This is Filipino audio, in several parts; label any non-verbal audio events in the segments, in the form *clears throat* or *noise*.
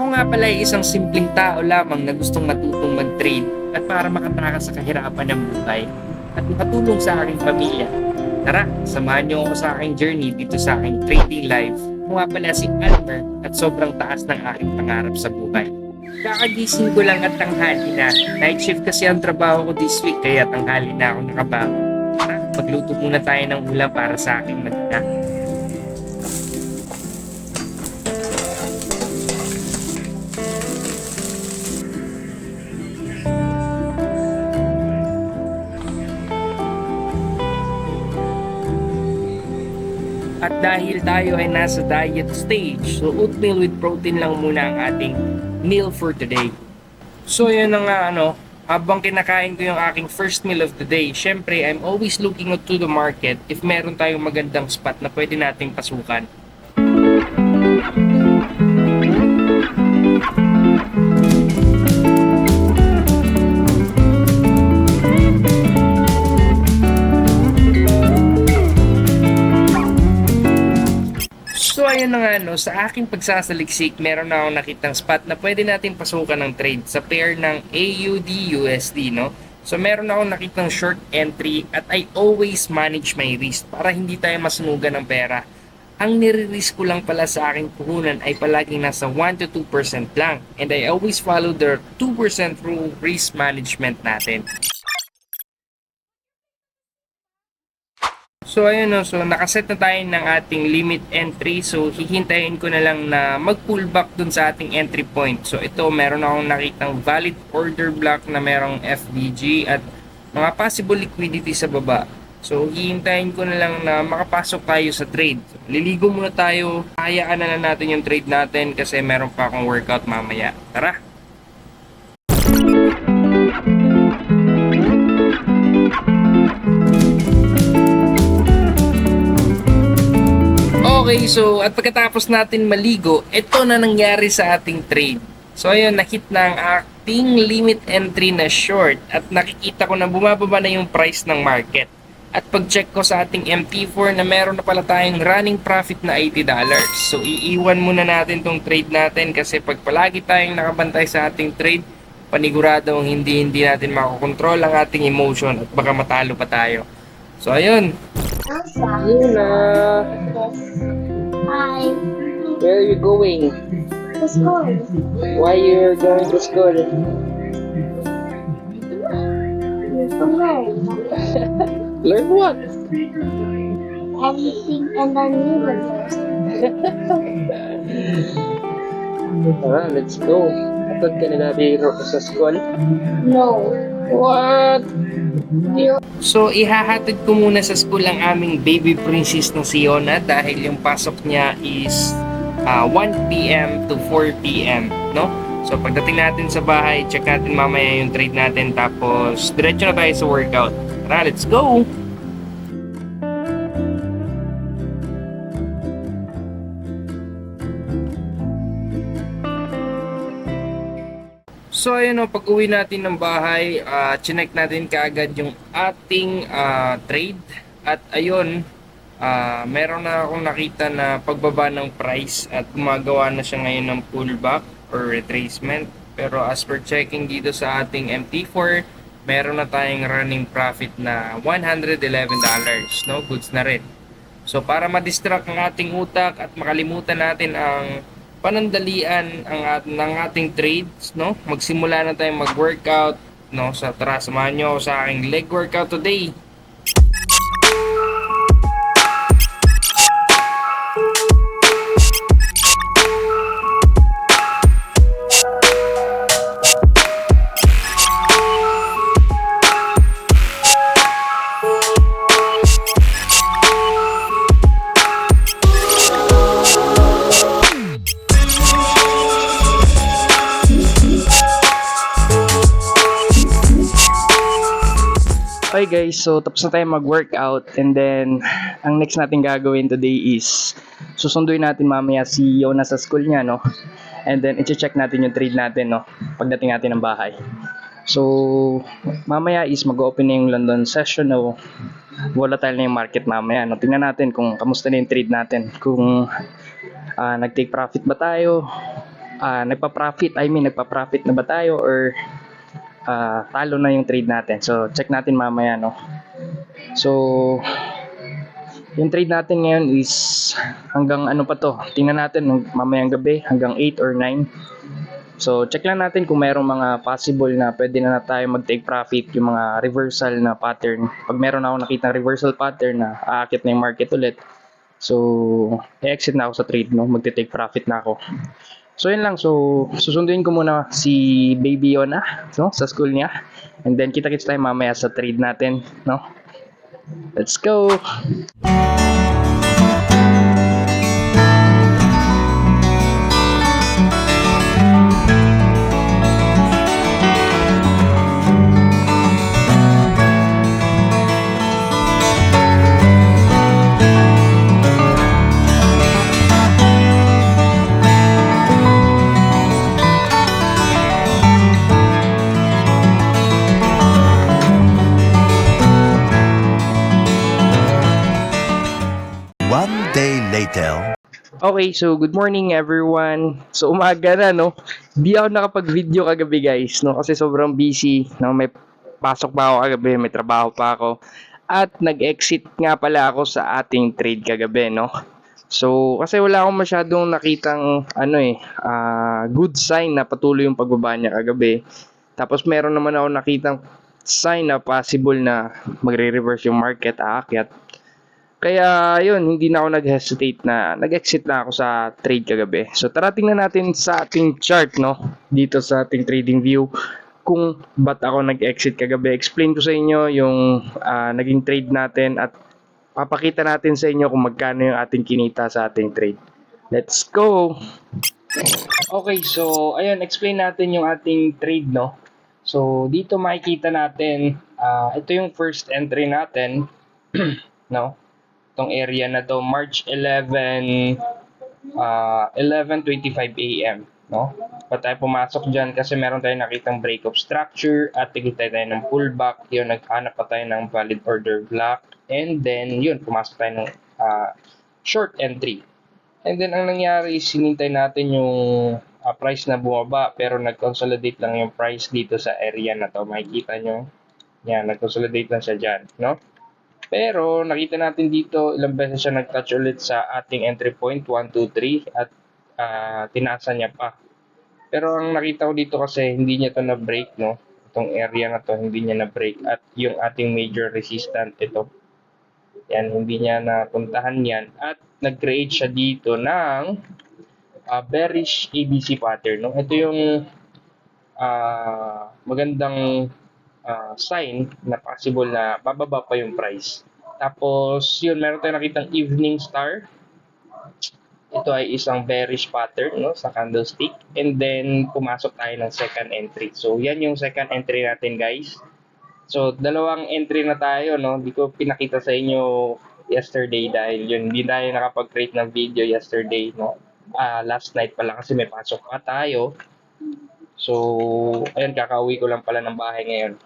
Ako nga pala ay isang simpleng tao lamang na gustong matutong mag-trade at para makatakas sa kahirapan ng buhay at makatulong sa aking pamilya. Tara, samahan niyo ako sa aking journey dito sa aking trading life. Ako nga pala si Almer at sobrang taas ng aking pangarap sa buhay. Kakagising ko lang at tanghali na. Night shift kasi ang trabaho ko this week kaya tanghali na ako nakabangon. Tara, magluto muna tayo ng ulam para sa aking magna. At dahil tayo ay nasa diet stage, so oatmeal with protein lang muna ang ating meal for today. So yun na nga ano, habang kinakain ko yung aking first meal of the day, syempre I'm always looking out to the market if meron tayong magandang spot na pwede nating pasukan. Ayun na nga no, sa aking pagsasaliksik, meron na akong nakitang spot na pwede natin pasukan ng trade sa pair ng AUD-USD, no? So meron akong nakitang short entry at I always manage my risk para hindi tayo masunugan ng pera. Ang nire-risk ko lang pala sa aking puhunan ay palaging nasa 1 to 2% lang and I always follow the 2% rule risk management natin. So ayun no, so nakaset na tayo ng ating limit entry. So hihintayin ko na lang na mag-pull back dun sa ating entry point. So ito meron akong nakitang valid order block na merong FDG at mga possible liquidity sa baba. So hihintayin ko na lang na makapasok tayo sa trade. So, liligo muna tayo. Hayaan na lang natin yung trade natin kasi meron pa akong workout mamaya. Tara! Okay, so at pagkatapos natin maligo, ito na nangyari sa ating trade. So ayun, nakit na ang ating limit entry na short at nakikita ko na bumababa na yung price ng market. At pag-check ko sa ating MT4 na meron na pala tayong running profit na $80. So iiwan muna natin tong trade natin kasi pag palagi tayong nakabantay sa ating trade, paniguradong hindi hindi natin makokontrol ang ating emotion at baka matalo pa tayo. So ayun, Elsa. yun na. Hi. Where are you going? To school. Why are you're going to school? To learn *laughs* Learn what? everything in the universe. Tara, let's go. Atod ka nila biro sa school. No. What? So, ihahatid ko muna sa school ang aming baby princess na si Yona dahil yung pasok niya is ah, 1 p.m. to 4 p.m. No? So, pagdating natin sa bahay, check natin mamaya yung trade natin tapos diretso na tayo sa workout. Tara, let's go! So ayun o, pag uwi natin ng bahay, uh, chinek natin kaagad yung ating ah, trade. At ayun, ah, meron na akong nakita na pagbaba ng price at gumagawa na siya ngayon ng pullback or retracement. Pero as per checking dito sa ating MT4, meron na tayong running profit na $111. No? Goods na rin. So para ma-distract ang ating utak at makalimutan natin ang panandalian ang at, ng ating trades, no? Magsimula na tayong mag-workout, no? Sa tara, samahan nyo sa aking leg workout today. Okay guys, so tapos na tayo mag-workout and then ang next natin gagawin today is susunduin natin mamaya si Yona sa school niya, no? And then i-check natin yung trade natin, no? Pagdating natin ng bahay. So, mamaya is mag-open na yung London session, no? Volatile na yung market mamaya, no? Tingnan natin kung kamusta na yung trade natin. Kung ah, nag-take profit ba tayo ah, nagpa-profit, I mean, nagpa-profit na ba tayo or ah, talo na yung trade natin. So, check natin mamaya, no? So, yung trade natin ngayon is hanggang ano pa to? Tingnan natin mamayang gabi hanggang 8 or 9. So, check lang natin kung mayroong mga possible na pwede na, na tayo mag-take profit, yung mga reversal na pattern. Pag meron ako nakita reversal pattern na aakit na yung market ulit, so, exit na ako sa trade, no? Magte-take profit na ako. So, yun lang. So, susunduin ko muna si Baby Yona, no? Sa school niya. And then, kita-kits tayo mamaya sa trade natin, no? Let's go! Later. Okay, so good morning everyone. So umaga na no. Di ako nakapag-video kagabi guys no kasi sobrang busy no may pasok pa ako kagabi, may trabaho pa ako. At nag-exit nga pala ako sa ating trade kagabi no. So kasi wala akong masyadong nakitang ano eh ah, good sign na patuloy yung pagbaba niya kagabi. Tapos meron naman ako nakitang sign na possible na magre-reverse yung market aakyat. Kaya yun, hindi na ako nag-hesitate na nag-exit na ako sa trade kagabi. So tara tingnan natin sa ating chart no, dito sa ating trading view kung ba't ako nag-exit kagabi. Explain ko sa inyo yung ah, naging trade natin at papakita natin sa inyo kung magkano yung ating kinita sa ating trade. Let's go! Okay, so ayun, explain natin yung ating trade no. So dito makikita natin, ah, ito yung first entry natin, *clears throat* no? Itong area na to, March 11, ah 11.25 a.m. No? Pa tayo pumasok dyan kasi meron tayong nakitang break of structure at tigitay tayo ng pullback. Yun, naghanap pa tayo ng valid order block. And then, yun, pumasok tayo ng ah, short entry. And then, ang nangyari sinintay natin yung ah, price na bumaba pero nag-consolidate lang yung price dito sa area na to. Makikita nyo. Yan, nag-consolidate lang siya dyan. No? Pero nakita natin dito ilang beses siya nag-touch ulit sa ating entry point 1, 2, 3 at ah, tinasa niya pa. Pero ang nakita ko dito kasi hindi niya to na-break no. Itong area na to hindi niya na-break at yung ating major resistant ito. Yan hindi niya napuntahan yan at nag-create siya dito ng ah, bearish ABC pattern no. Ito yung ah, magandang ah, sign na possible na bababa pa yung price. Tapos, yun, meron tayong nakitang evening star. Ito ay isang bearish pattern no, sa candlestick. And then, pumasok tayo ng second entry. So, yan yung second entry natin, guys. So, dalawang entry na tayo, no. Hindi ko pinakita sa inyo yesterday dahil yun, hindi tayo nakapag-create ng video yesterday, no. Ah, last night pala kasi may pasok pa tayo. So, ayun, kakauwi ko lang pala ng bahay ngayon.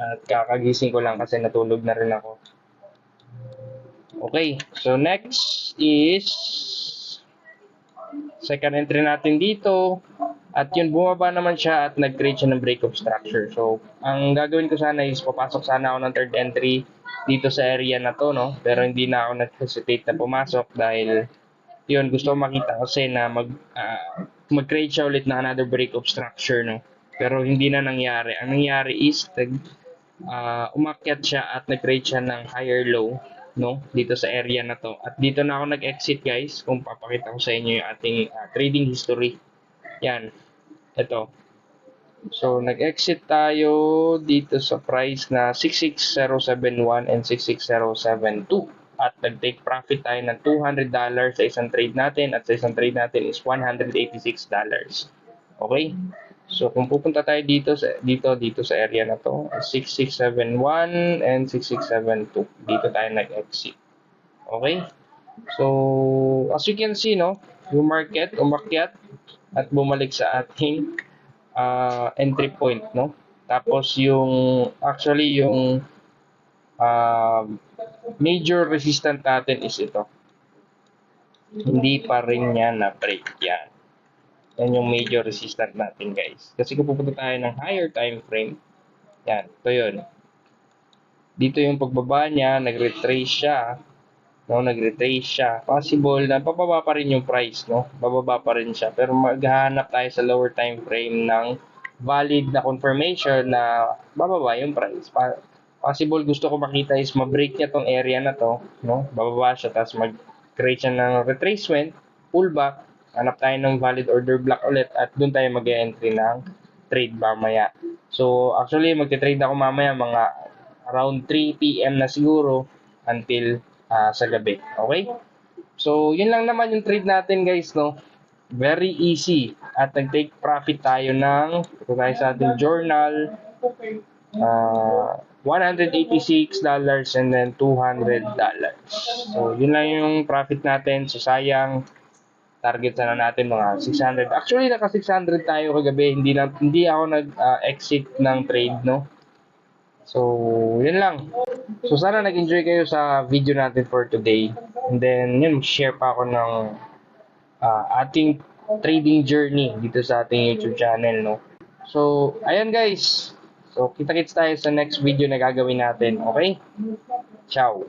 At kakagising ko lang kasi natulog na rin ako. Okay, so next is second entry natin dito. At yun, bumaba naman siya at nag-create siya ng break of structure. So, ang gagawin ko sana is papasok sana ako ng third entry dito sa area na to, no? Pero hindi na ako nag-hesitate na pumasok dahil yun, gusto ko makita kasi na mag, ah, mag-create siya ulit ng another break of structure, no? Pero hindi na nangyari. Ang nangyari is, nag, ah, umakyat siya at nag-create siya ng higher low, no? Dito sa area na to. At dito na ako nag-exit, guys, kung papakita ko sa inyo yung ating ah, trading history. Yan. Ito. So, nag-exit tayo dito sa price na 66071 and 66072 at nag-take profit tayo ng $200 sa isang trade natin at sa isang trade natin is $186. Okay? So kung pupunta tayo dito sa dito dito sa area na to, 6671 and 6672. Dito tayo nag-exit. Okay? So as you can see no, yung market umakyat at bumalik sa ating ah, entry point no. Tapos yung actually yung ah, major resistant natin is ito. Hindi pa rin niya na break yan. Yan yung major resistance natin guys. Kasi kung pupunta tayo ng higher time frame, yan, ito yun. Dito yung pagbaba niya, nag-retrace siya. No, nag-retrace siya. Possible na pababa pa rin yung price, no? Bababa pa rin siya. Pero maghahanap tayo sa lower time frame ng valid na confirmation na bababa yung price. Pa- possible gusto ko makita is ma-break niya tong area na to, no? Bababa siya tapos mag-create siya ng retracement, pullback, hanap tayo ng valid order block ulit at doon tayo mag-entry ng trade mamaya. So, actually, magte-trade ako mamaya mga around 3 p.m. na siguro until ah, sa gabi. Okay? So, yun lang naman yung trade natin guys, no? Very easy. At nag-take profit tayo ng, ito tayo sa ating journal, ah, $186 and then $200. So, yun lang yung profit natin. So, sayang, target sana natin mga 600. Actually, naka 600 tayo kagabi. Hindi na hindi ako nag-exit ng trade, no? So, yun lang. So, sana nag-enjoy kayo sa video natin for today. And then, yun, share pa ako ng ah, ating trading journey dito sa ating YouTube channel, no? So, ayan guys. So, kita-kits tayo sa next video na gagawin natin, okay? Ciao!